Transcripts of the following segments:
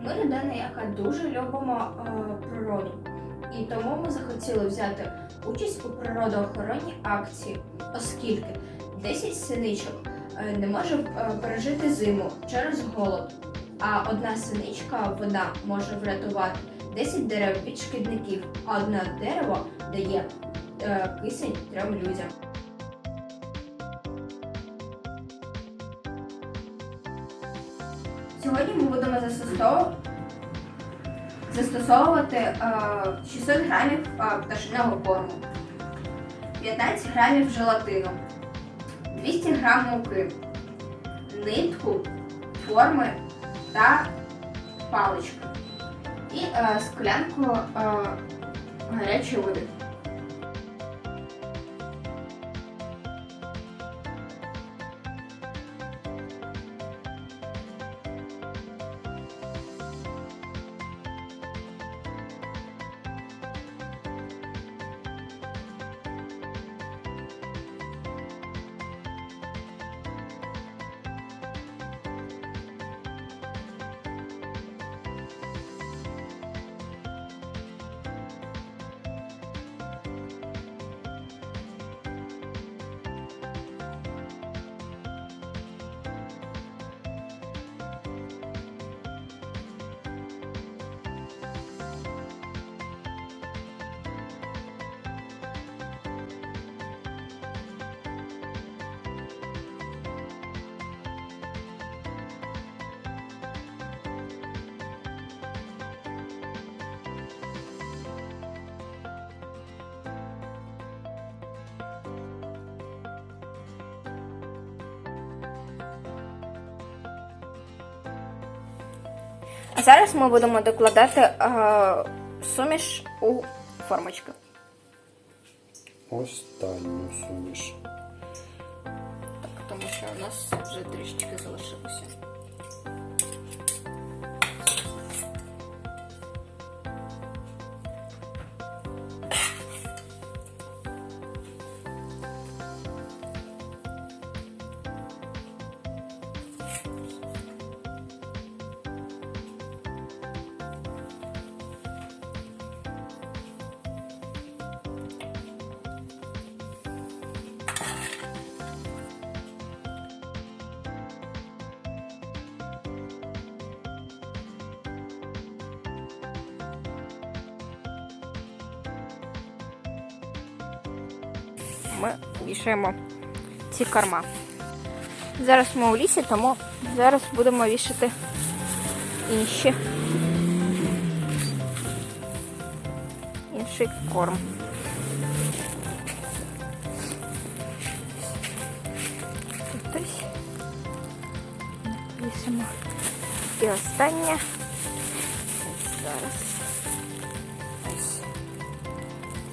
Ми людина, яка дуже любимо е, природу. І тому ми захотіли взяти участь у природоохоронній акції, оскільки 10 синичок е, не може е, пережити зиму через голод. А одна синичка вона може врятувати 10 дерев від шкідників, а одне дерево дає е, кисень трьом людям. Сьогодні ми будемо застосовувати, застосовувати е, 600 грамів е, пташиного корму, 15 грамів желатину, 200 грам муки, нитку, форми та палички і е, склянку гарячої води. А зараз ми будемо докладати е, суміш у формочку. Останню суміш. Так, тому що у нас вже трішечки залишилося. Ми вішаємо ці корма. Зараз ми у лісі, тому зараз будемо вішати інші. Інший корм. Тут ось. Вісимо. І останнє. Зараз. Ось.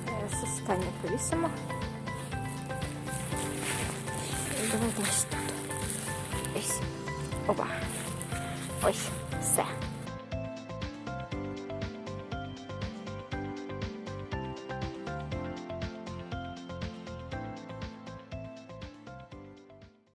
Зараз останнє повісимо. Давайте тут. Ось. Опа. Ось. Все.